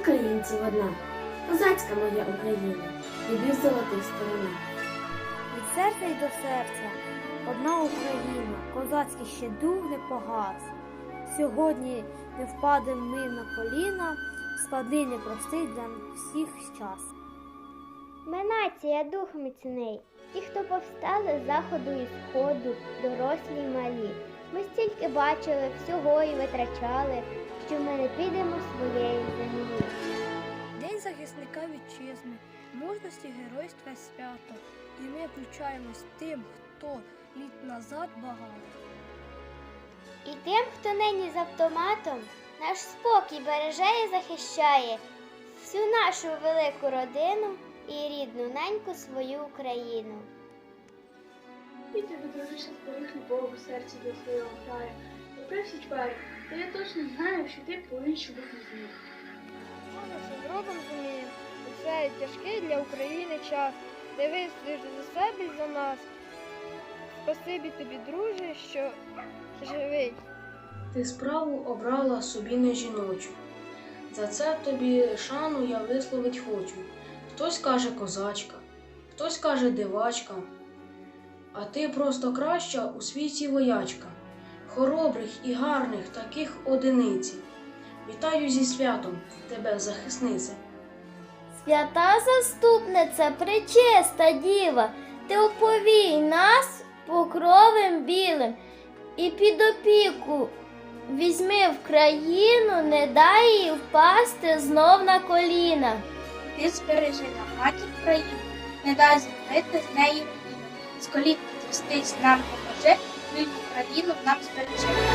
українців одна, козацька моя Україна, любів золотих сторона. Від серця й до серця одна Україна, козацький ще дух не погас. Сьогодні не впадем ми на коліна, спади непростий для всіх час. Ми нація дух міцний, ті, хто повстали з заходу і сходу, дорослі й малі. Ми стільки бачили, всього і витрачали, не підемо своєї землі. День захисника вітчизни, мужності геройства свято. І ми включаємось тим, хто літ назад багато. І тим, хто нині з автоматом, наш спокій береже і захищає всю нашу велику родину і рідну неньку свою Україну. І тебе дружище твоїх любов у серці до свого краю. Всі чвари, та я точно знаю, що ти по-іншому не зміг. Може, все зробимо зуміємо. У цей тяжкий для України час. Ти вистоїш за себе і за нас. Спасибі тобі, друже, що живий. Ти справу обрала собі не жіночу. За це тобі шану я висловить хочу. Хтось каже козачка, хтось каже дивачка, а ти просто краща у світі воячка, хоробрих і гарних таких одиниці. Вітаю зі святом тебе, захисниця. Свята заступниця, пречиста діва, ти оповій нас покровом білим і під опіку візьми в країну, не дай їй впасти знов на коліна. Ти збережи нам матір країну, не дай змити з неї. З колін підвестись нам допоможе, вільну країну нам збережи.